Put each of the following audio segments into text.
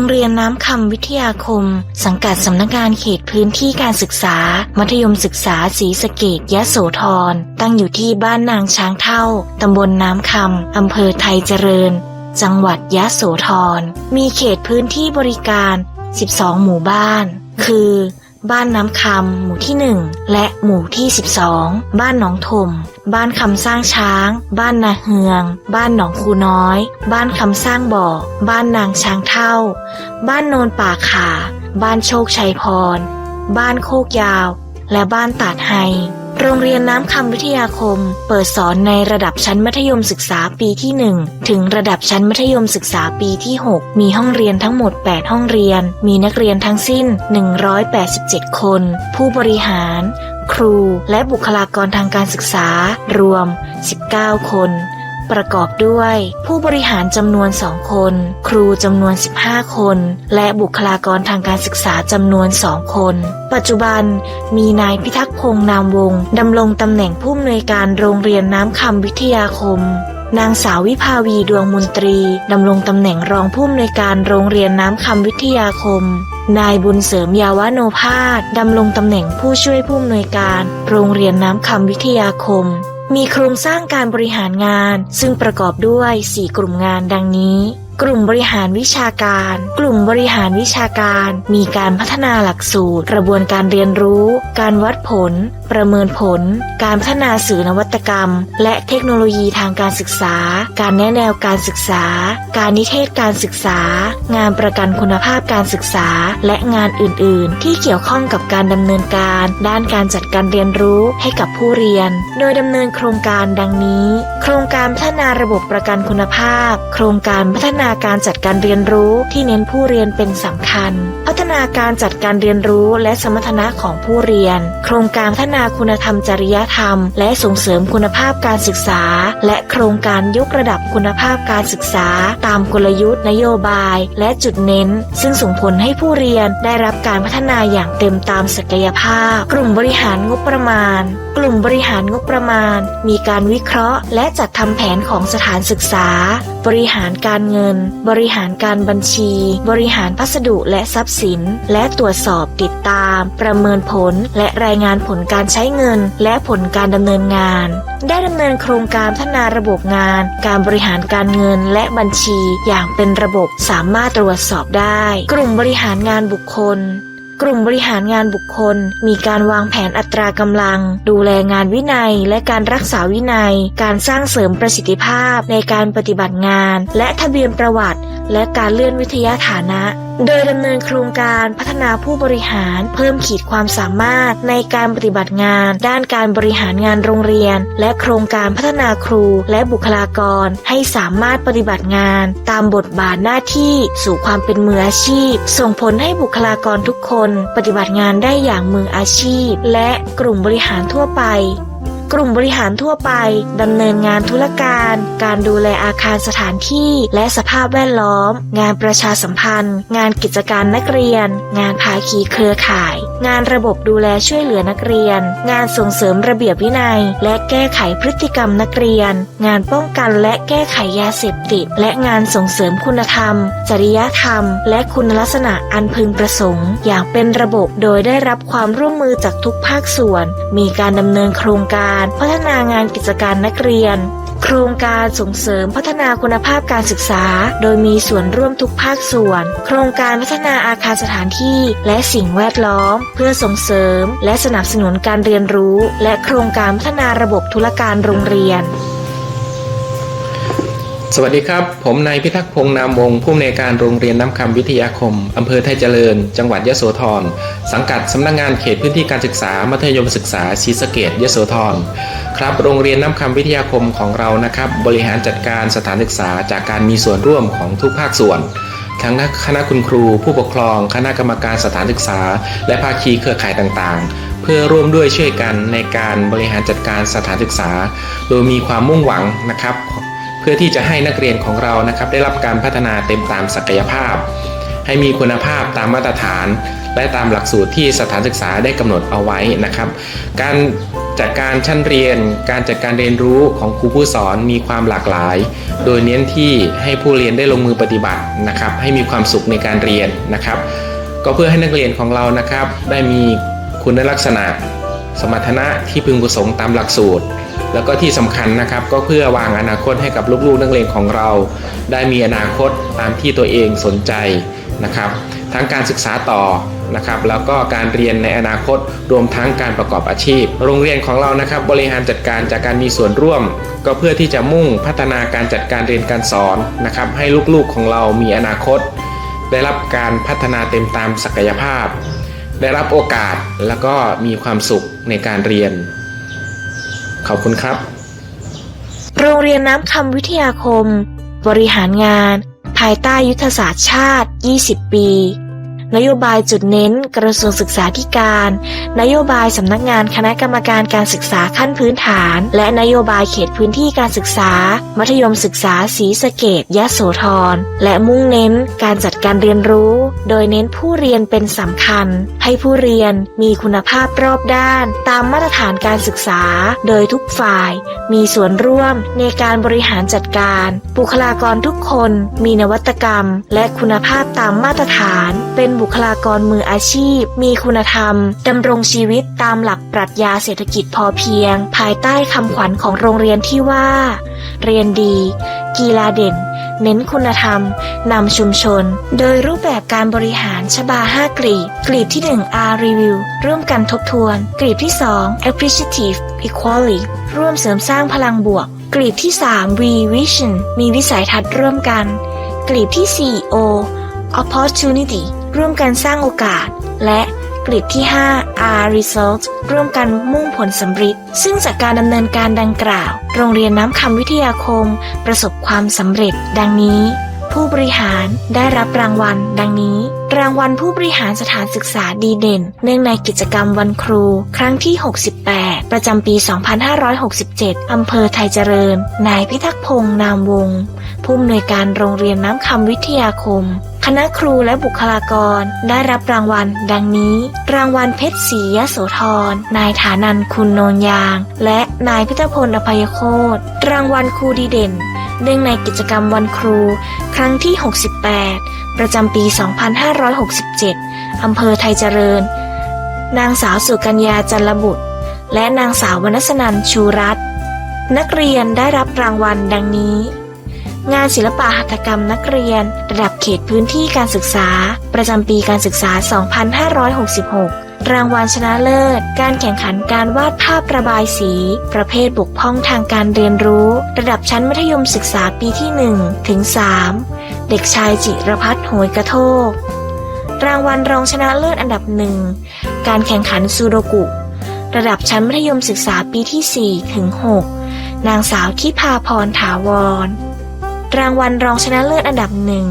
รงเรียนน้ำคำวิทยาคม สังกัดสำนักงานเขตพื้นที่การศึกษา มัธยมศึกษาศรีสะเกดยะโสธร ตั้งอยู่ที่บ้านนางช้างเท่า ตำบลน้ำคำอำเภอไทยเจริญ จังหวัดยะโสธร มีเขตพื้นที่บริการ 12 หมู่บ้าน คือ บ้านน้ำคำหมู่ที่ 1 และหมู่ที่ 12 บ้านหนองถม บ้านคำสร้างช้าง บ้านนาเฮือง บ้านหนองคูน้อย บ้านคำสร้างบ่อ บ้านนางช้างเท่า บ้านโนนป่าขา บ้านโชคชัยพร บ้านโคกยาว และบ้านตาดไฮ โรงเรียนน้ำคำวิทยาคม เปิดสอนในระดับชั้นมัธยมศึกษาปีที่ 1 ถึงระดับชั้นมัธยมศึกษาปีที่ 6 มีห้องเรียนทั้งหมด 8 ห้องเรียน มีนักเรียนทั้งสิ้น 187 คน ผู้บริหาร ครู และบุคลากรทางการศึกษารวม 19 คน ประกอบด้วย ผู้บริหารจำนวน 2 คน ครูจำนวน 15 คน และบุคลากรทางการศึกษาจำนวน 2 คน ปัจจุบันมีนายพิทักษ์พงษ์นามวงศ์ดำรงตำแหน่งผู้อำนวยการโรงเรียนน้ำคำวิทยาคมนางสาววิภาวีดวงมนตรี ดำรงตำแหน่งรองผู้อำนวยการโรงเรียนน้ำคำวิทยาคม นายบุญเสริมยาวโนภาสดำรงตำแหน่งผู้ช่วยผู้อำนวยการ โรงเรียนน้ำคำวิทยาคม มีโครงสร้างการบริหารงาน ซึ่งประกอบด้วย 4 กลุ่มงานดังนี้ กลุ่มบริหารวิชาการ กลุ่มบริหารวิชาการ มีการพัฒนาหลักสูตร กระบวนการเรียนรู้ การวัดผล ประเมินผล การพัฒนาสื่อนวัตกรรม และเทคโนโลยีทางการศึกษา การแนะแนวการศึกษา การนิเทศการศึกษา งานประกันคุณภาพการศึกษา และงานอื่น ๆ ที่เกี่ยวข้องกับการดำเนินการ ด้านการจัดการเรียนรู้ให้กับผู้เรียน โดยดำเนินโครงการดังนี้ โครงการพัฒนาระบบประกันคุณภาพ โครงการพัฒนาการจัดการเรียนรู้ที่เน้นผู้เรียนเป็นสำคัญ พัฒนาการจัดการเรียนรู้และสมรรถนะของผู้เรียน โครงการพัฒนาคุณธรรมจริยธรรม และส่งเสริมคุณภาพการศึกษา และโครงการยกระดับคุณภาพการศึกษา ตามกลยุทธ์นโยบาย และจุดเน้น ซึ่งส่งผลให้ผู้เรียนได้รับการพัฒนาอย่างเต็มตามศักยภาพ กลุ่มบริหารงบประมาณ กลุ่มบริหารงบประมาณ มีการวิเคราะห์ และจัดทำแผนของสถานศึกษา บริหารการเงินบริหารการบัญชี บริหารพัสดุและทรัพย์สิน และตรวจสอบติดตาม ประเมินผล และรายงานผลการใช้เงิน และผลการดำเนินงาน ได้ดำเนินโครงการพัฒนาระบบงาน การบริหารการเงินและบัญชีอย่างเป็นระบบสามารถตรวจสอบได้ กลุ่มบริหารงานบุคคล กลุ่มบริหารงานบุคคล มีการวางแผนอัตรากำลัง ดูแลงานวินัย และการรักษาวินัย การสร้างเสริมประสิทธิภาพในการปฏิบัติงาน และทะเบียนประวัติ และการเลื่อนวิทยาฐานะ โดยดำเนินโครงการพัฒนาผู้บริหาร เพิ่มขีดความสามารถในการปฏิบัติงาน ด้านการบริหารงานโรงเรียน และโครงการพัฒนาครูและบุคลากร ให้สามารถปฏิบัติงาน ตามบทบาทหน้าที่สู่ความเป็นมืออาชีพ ส่งผลให้บุคลากรทุกคนปฏิบัติงานได้อย่างมืออาชีพ และกลุ่มบริหารทั่วไปกลุ่มบริหารทั่วไปดำเนินงานธุรการ การดูแลอาคารสถานที่ และสภาพแวดล้อม งานประชาสัมพันธ์ งานกิจการนักเรียน งานภาคีเครือข่าย งานระบบดูแลช่วยเหลือนักเรียน งานส่งเสริมระเบียบวินัย และแก้ไขพฤติกรรมนักเรียน งานป้องกันและแก้ไขยาเสพติด และงานส่งเสริมคุณธรรม จริยธรรม และคุณลักษณะอันพึงประสงค์ อย่างเป็นระบบโดยได้รับความร่วมมือจากทุกภาคส่วน มีการดำเนินโครงการ พัฒนางานกิจการนักเรียน โครงการส่งเสริมพัฒนาคุณภาพการศึกษา โดยมีส่วนร่วมทุกภาคส่วน โครงการพัฒนาอาคารสถานที่และสิ่งแวดล้อม เพื่อส่งเสริม และสนับสนุนการเรียนรู้ และโครงการพัฒนาระบบธุรการโรงเรียน สวัสดีครับ ผมนายพิทักษ์พงษ์นามวงศ์ผู้อำนวยการโรงเรียนน้ำคำวิทยาคม อำเภอไทยเจริญ จังหวัดยโสธร สังกัดสำนักงงานเขตพื้นที่การศึกษา มัธยมศึกษาศรีสะเกดยโสธร ครับ โรงเรียนน้ำคำวิทยาคมของเรานะครับ บริหารจัดการสถานศึกษาจากการมีส่วนร่วมของทุกภาคส่วนทั้งคณะคุณครู ผู้ปกครอง คณะกรรมการสถานศึกษา และภาคีเครือข่ายต่างๆ เพื่อร่วมด้วยช่วยกันในการบริหารจัดการสถานศึกษา โดยมีความมุ่งหวังนะครับ เพื่อที่จะให้นักเรียนของเรานะครับได้รับการพัฒนาเต็มตามศักยภาพ ให้มีคุณภาพตามมาตรฐาน และตามหลักสูตรที่สถานศึกษาได้กำหนดเอาไว้นะครับ การจัดการชั้นเรียน การจัดการเรียนรู้ของครูผู้สอนมีความหลากหลาย โดยเน้นที่ให้ผู้เรียนได้ลงมือปฏิบัตินะครับ ให้มีความสุขในการเรียนนะครับ ก็เพื่อให้นักเรียนของเรานะครับ ได้มีคุณลักษณะ สมรรถนะที่พึงประสงค์ตามหลักสูตร แล้วก็ที่สำคัญนะครับก็เพื่อวางอนาคตให้กับลูกๆนักเรียนของเรา ได้มีอนาคตตามที่ตัวเองสนใจนะครับทั้งการศึกษาต่อนะครับแล้วก็การเรียนในอนาคตรวมทั้งการประกอบอาชีพ โรงเรียนของเรานะครับบริหารจัดการจากการมีส่วนร่วม ก็เพื่อที่จะมุ่งพัฒนาการจัดการเรียนการสอนนะครับให้ลูกๆของเรามีอนาคต ได้รับการพัฒนาเต็มตามศักยภาพ ได้รับโอกาสแล้วก็มีความสุขในการเรียน ขอบคุณครับ โรงเรียนน้ำคำวิทยาคม บริหารงาน ภายใต้ยุทธศาสตร์ชาติ 20 ปี นโยบายจุดเน้น กระทรวงศึกษาธิการ นโยบายสำนักงานคณะกรรมการการศึกษาขั้นพื้นฐาน และนโยบายเขตพื้นที่การศึกษา มัธยมศึกษาศรีสะเกดยะโสธร และมุ่งเน้นการจัดการเรียนรู้ โดยเน้นผู้เรียนเป็นสำคัญ ให้ผู้เรียนมีคุณภาพรอบด้าน ตามมาตรฐานการศึกษา โดยทุกฝ่าย มีส่วนร่วมในการบริหารจัดการ บุคลากรทุกคน มีนวัตกรรม และคุณภาพตามมาตรฐาน เป็นบุคลากรมืออาชีพ มีคุณธรรมดำรงชีวิตตามหลักปรัชญาเศรษฐกิจพอเพียง ภายใต้คำขวัญของโรงเรียนที่ว่า เรียนดี กีฬาเด่น เน้นคุณธรรมนำชุมชน โดยรูปแบบการบริหารชบา 5 กลีบ กลีบที่ 1 R Review ร่วมกันทบทวน กลีบที่ 2 Appreciative Equality ร่วมเสริมสร้างพลังบวก กลีบที่ 3 V Vision มีวิสัยทัศน์ร่วมกัน กลีบที่ 4 O Opportunity ร่วมกันสร้างโอกาส และกลีบที่ 5 R Result ร่วมกันมุ่งผลสำเร็จซึ่งจากการดำเนินการดังกล่าว โรงเรียนน้ำคำวิทยาคม ประสบความสำเร็จ ดังนี้ ผู้บริหารได้รับรางวัล ดังนี้ รางวัลผู้บริหารสถานศึกษาดีเด่น เนื่องในกิจกรรมวันครู ครั้งที่ 68 ประจำปี 2567 อำเภอไทยเจริญ นายพิทักษ์พงษ์นามวงศ์ผู้อำนวยการโรงเรียนน้ำคำวิทยาคม คณะครูและบุคลากรได้รับรางวัล ดังนี้ รางวัลเพชรศรียโสธร นายฐานันคุณโนนยาง และนายพิทพลอภัยโคตร รางวัลครูดีเด่น เนื่องในกิจกรรมวันครู ครั้งที่ 68 ประจำปี 2567 อำเภอไทยเจริญ นางสาวสุกัญญาจันลบุตร และนางสาววรรณสนันชูรัตน์นักเรียนได้รับรางวัลดังนี้ งานศิลปะหัตถกรรมนักเรียน ระดับเขตพื้นที่การศึกษา ประจำปีการศึกษา 2566 รางวัลชนะเลิศ การแข่งขันการวาดภาพระบายสี ประเภทบกพร่องทางการเรียนรู้ ระดับชั้นมัธยมศึกษาปีที่ 1 ถึง 3 เด็กชายจิรพัฒน์โหยกระโทก รางวัลรองชนะเลิศอันดับหนึ่ง การแข่งขันซูโดกุ ระดับชั้นมัธยมศึกษาปีที่ 4 ถึง 6 นางสาวทิพาพรถาวร รางวัลรองชนะเลิศอันดับหนึ่ง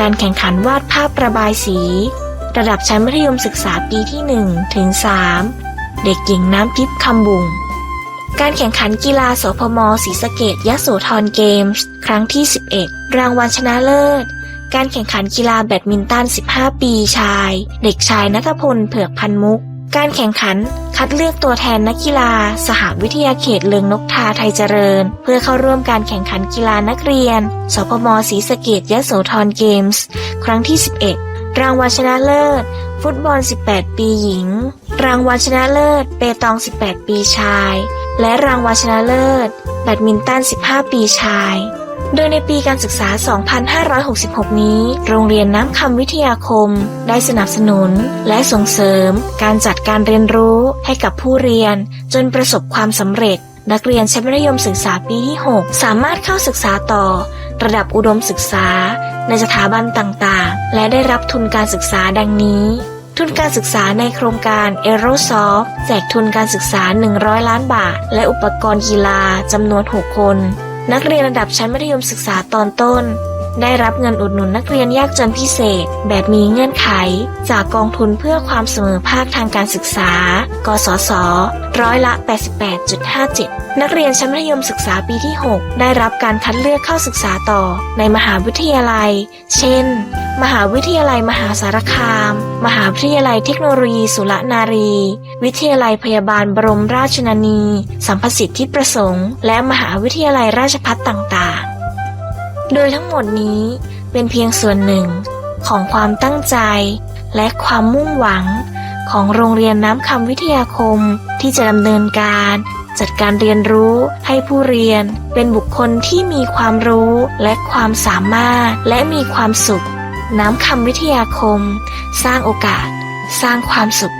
การแข่งขันวาดภาพระบายสี ระดับชั้นมัธยมศึกษาปีที่1ถึง3เด็กหญิงน้ำทิพย์คำบุง การแข่งขันกีฬาสพมศรีสะเกดยโสธรเกมส์ ครั้งที่ 11 รางวัลชนะเลิศ การแข่งขันกีฬาแบดมินตัน 15 ปีชาย เด็กชายนัทพลเผือกพันมุก การแข่งขันคัดเลือกตัวแทนนักกีฬา สหวิทยาเขตเลืองนกทาไทยเจริญ เพื่อเข้าร่วมการแข่งขันกีฬานักเรียน สพมศรีสะเกดยะโสธรเกมส์ ครั้งที่ 11 รางวัลชนะเลิศ ฟุตบอล 18 ปีหญิง รางวัลชนะเลิศ เปตอง 18 ปีชาย และรางวัลชนะเลิศ แบดมินตัน 15 ปีชาย โดยในปีการศึกษา 2566 นี้ โรงเรียนน้ำคำวิทยาคม ได้สนับสนุน และส่งเสริม การจัดการเรียนรู้ให้กับผู้เรียน จนประสบความสำเร็จ นักเรียนชั้นมัธยมศึกษาปีที่ 6 สามารถเข้าศึกษาต่อ ระดับอุดมศึกษา ในสถาบันต่างๆ และได้รับทุนการศึกษาดังนี้ ทุนการศึกษาในโครงการ a e r o s o f t แจกทุนการศึกษา 100 ล้านบาท และอุปกรณ์กีฬาจำนวน 6 คน นักเรียนระดับชั้นมัธยมศึกษาตอนต้น ได้รับเงินอุดหนุนนักเรียนยากจนพิเศษ แบบมีเงื่อนไข จากกองทุนเพื่อความเสมอภาคทางการศึกษา กสศร้อยละ 88.57 นักเรียนชั้นมัธยมศึกษาปีที่ 6 ได้รับการคัดเลือกเข้าศึกษาต่อในมหาวิทยาลัย เช่น มหาวิทยาลัยมหาสารคาม มหาวิทยาลัยเทคโนโลยีสุรนารี วิทยาลัยพยาบาลบรมราชชนนี สัมพสิทธิประสงค์ และมหาวิทยาลัยราชภัฏต่างๆ โดยทั้งหมดนี้เป็นเพียงส่วนหนึ่งของความตั้งใจ และความมุ่งหวัง ของโรงเรียนน้ำคำวิทยาคมที่จะดำเนินการ จัดการเรียนรู้ให้ผู้เรียน เป็นบุคคลที่มีความรู้และความสามารถและมีความสุข น้ำคำวิทยาคม สร้างโอกาส สร้างความสุข